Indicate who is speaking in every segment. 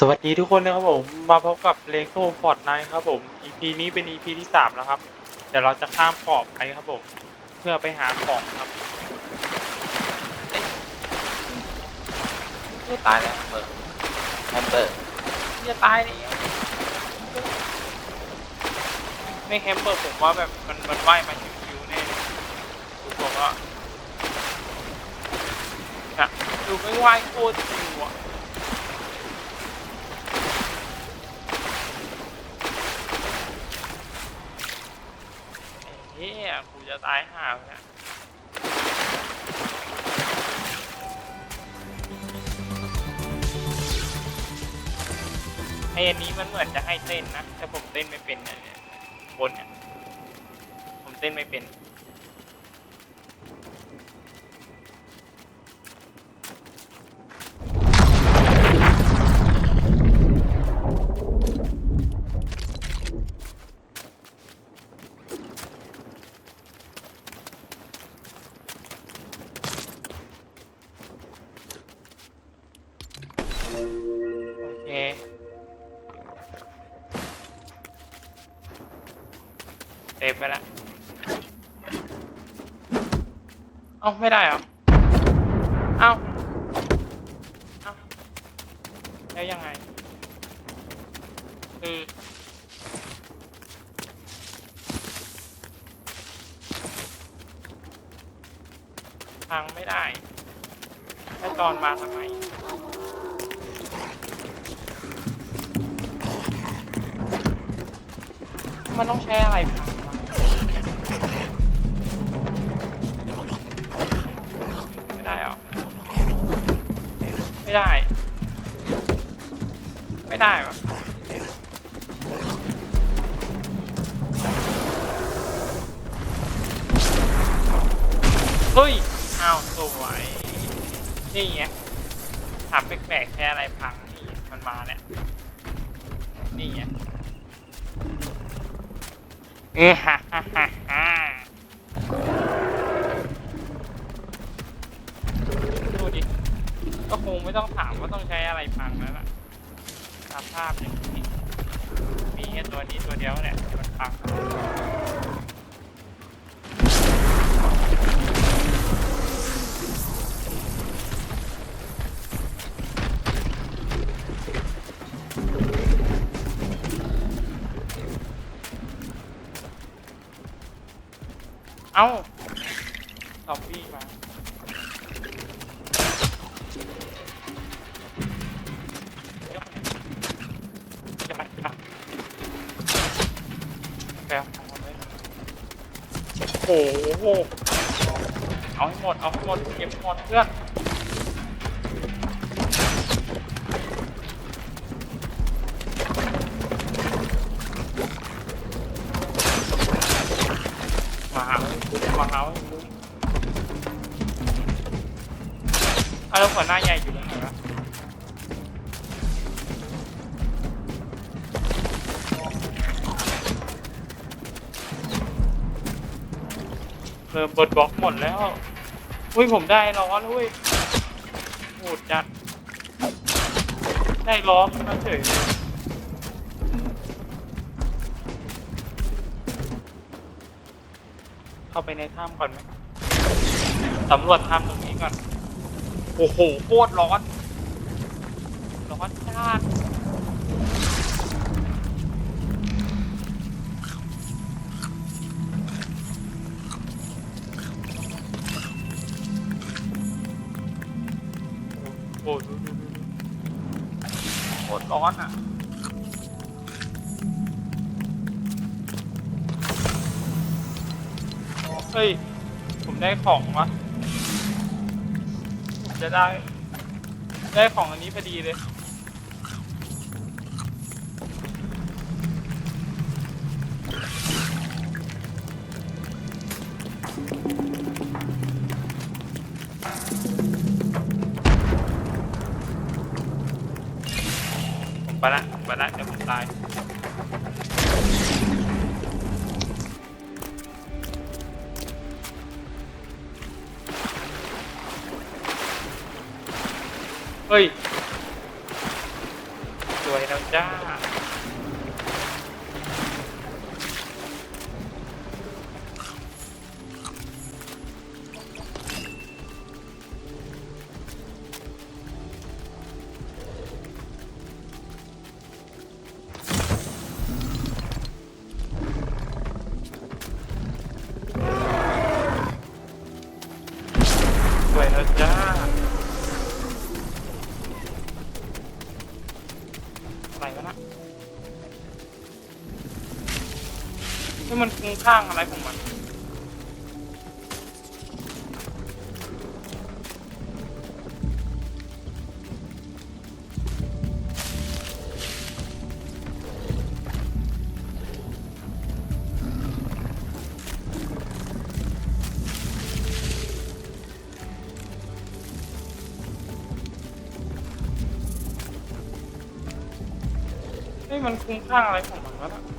Speaker 1: สวัสดีทุกคนนะครับผมมาพบกับเลโก้ฟอร์ดไนครับผม EP นี้เป็น EP ที่สามแล้วครับ เดี๋ยวเราจะข้ามเกาะไปครับผม เพื่อไปหาของครับเอ้ยตายแล้วเปิดแอมเบอร์จะตายแล้วไม่แฮมเบอร์ผมว่าแบบมันมันว่ายมาชิวๆแน่เลยดูผมว่าอะดูไม่ว่ายโคตรชิวอะ เฮ้ยกู จะตายห่าเลยไออันนี้มันเหมือนจะให้เต้นนะ แต่ผมเต้นไม่เป็นเนี่ยบนเนี่ย ผมเต้นไม่เป็น โอเคเซฟไปละเอ้าไม่ได้เหรอ เอ้าเอ้าแล้วยังไง คือทางไม่ได้ แล้วตอนมาทำไม มันต้องใช้อะไรพังวะไม่ได้เหรอไม่ได้ ไม่ได้วะเฮ้ยอ้าวสวยนี่ไงถามแปลกๆแค่อะไรพังนี่มันมาแล้วนี่ไง เอ๊ะฮ่าฮ่าฮ่าฮ่าดูดิ ก็คงไม่ต้องถามว่าต้องใช้อะไรพังแล้วล่ะตามภาพอย่างนี้มีแค่ตัวนี้ตัวเดียวเนี่ยมันพัง เอ้าซอมบี้มาแกโอ้โห เอาให้หมด เอาให้หมด เก็บหมดเพื่อน อาแล้วหัวหน้าใหญ่อยู่ตรงไหนวะเริ่มเปิดบล็อกหมดแล้วอุ้ยผมได้ล้อแล้วเว้ยโหดจัด ได้ล้อมาเฉยเข้าไปในถ้ำก่อนไหมสำรวจถ้ำตรงนี้ก่อน โอ้โหโคตรร้อน ร้อนจัดโอ้โหดูดูดูโคตรร้อนอะ เฮ้ย ผมได้ของวะ จะได้ ได้ของอันนี้พอดีเลยผมไปละผมไปละเดี๋ยวผมตาย เฮ้ยสวยนะจ้า นี่มันคุ้งข้างอะไรของมันนี่มันคุ้มข้างอะไรของมันวะ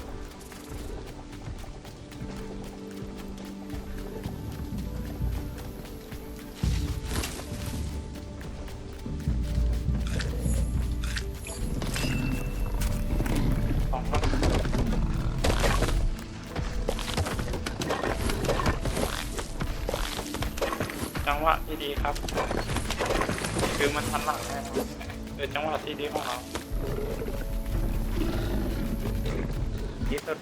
Speaker 1: ดีครับ คือมันทันหลังแน่นอนเออจังหวะที่ดีของเราที่สุด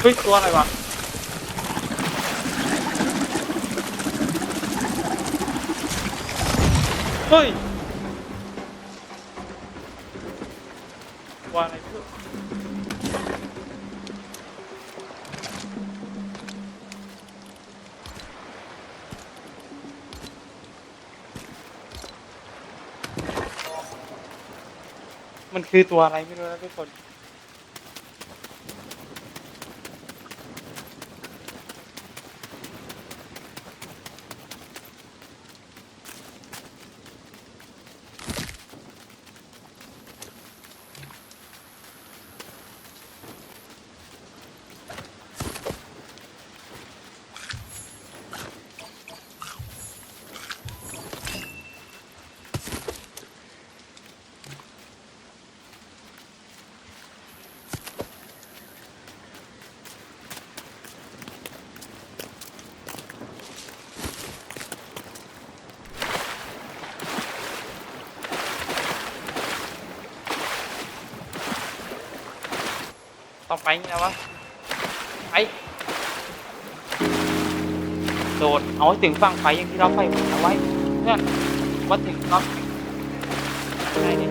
Speaker 1: เฮ้ยตัวอะไรวะเฮ้ย มันคือตัวอะไรไม่รู้นะทุกคน ต่อไปนี่นะวะไปโดดเอาให้ถึงฝั่งไฟอย่างที่เราไฟมุนเอาไว้เพื่อนว่าถึงรอบอะไรเนี่ย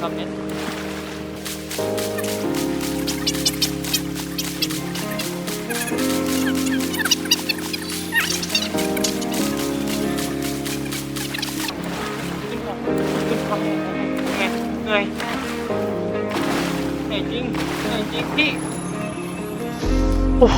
Speaker 1: รอบเนี้ โอ้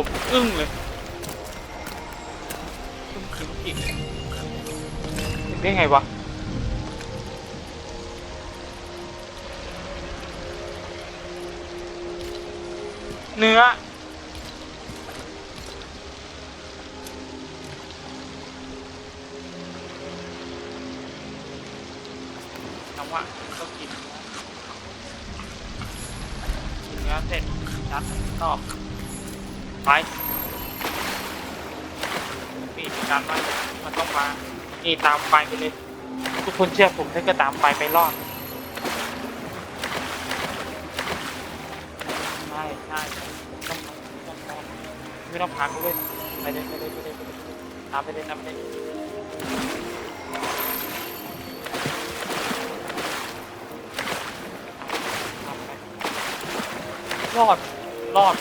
Speaker 1: ผมอึ้งเลยอึ้งจริงๆถึงได้ไงวะเนื้อจังหวะก็กินเนื้อเสร็จยัดตอบ ไปปีกการไว้มันต้องมา นี่ตามไฟไปเลย ทุกคนเชื่อผมถ้าก็ตามไฟไปรอดใช่ใช่ต้องต้องต้องไม่ต้องพักเลยไปเลยไปเลยไปเลยไปเลยตามไปเลยตามไปเลยรอดรอด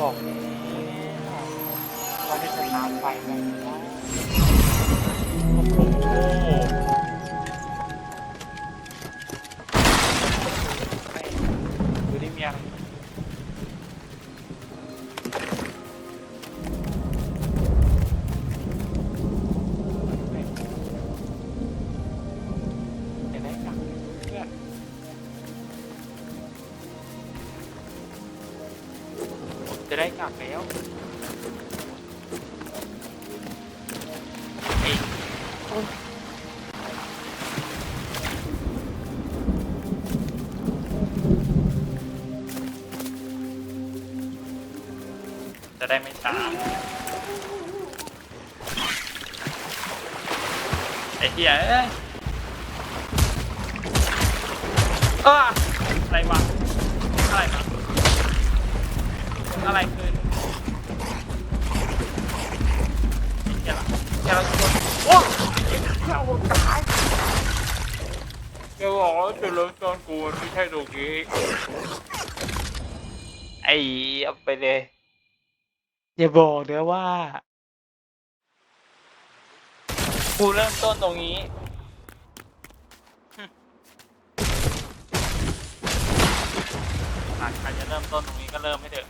Speaker 1: บอกว่าจะตามไปไหมวะโอ้โห จะได้ไม่ตาไอ้เหี้ยเอ้ยเอออะไรวะอะไรวะอะไรคือไอ้เหี้ยละเหี้ยละโอ้ยเราตายจะบอกว่าจุดเริ่มต้นกูไม่ใช่ตรงนี้ไอ้เอาไปเลย อย่าบอกเดี๋ยวว่า กูเริ่มต้นตรงนี้ หากใครจะเริ่มต้นตรงนี้ก็เริ่มให้เถอะ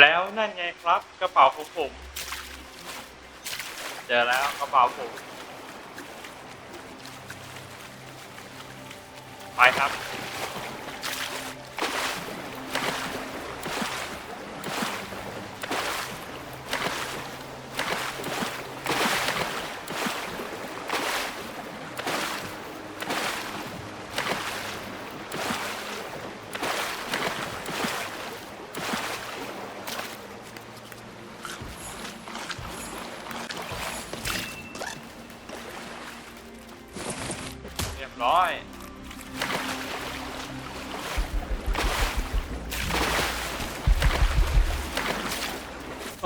Speaker 1: แล้วนั่นไงครับ กระเป๋าของผม เจอแล้วกระเป๋าผม ไปครับ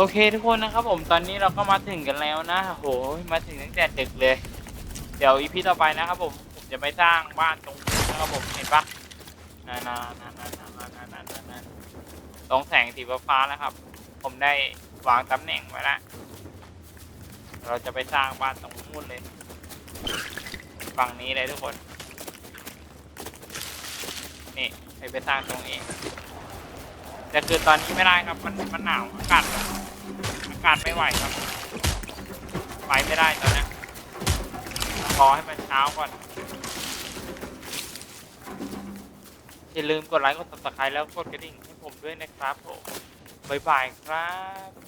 Speaker 1: โอเคทุกคนนะครับผมตอนนี้เราก็มาถึงกันแล้วนะโหมาถึงตั้งแต่ดึกเลย เดี๋ยวอีพีต่อไปนะครับผมผมจะไปสร้างบ้านตรงนี้นะครับผมเห็นปะนานานานานานานานานานตรงแสงสีฟ้าๆนะครับ ผมได้วางตำแหน่งไว้แล้วเราจะไปสร้างบ้านตรงนู้นเลยฝั่งนี้เลยทุกคน นี่ไปไปสร้างตรงนี้แต่คือตอนนี้ไม่ได้ครับมันมันหนาวอากาศ การไม่ไหวครับ ไปไม่ได้ตอนนี้รอให้มันเช้าก่อน อย่าลืมกดไลค์ กดติดตามแล้วกดกระดิ่งให้ผมด้วยนะครับผม บ๊ายบายครับ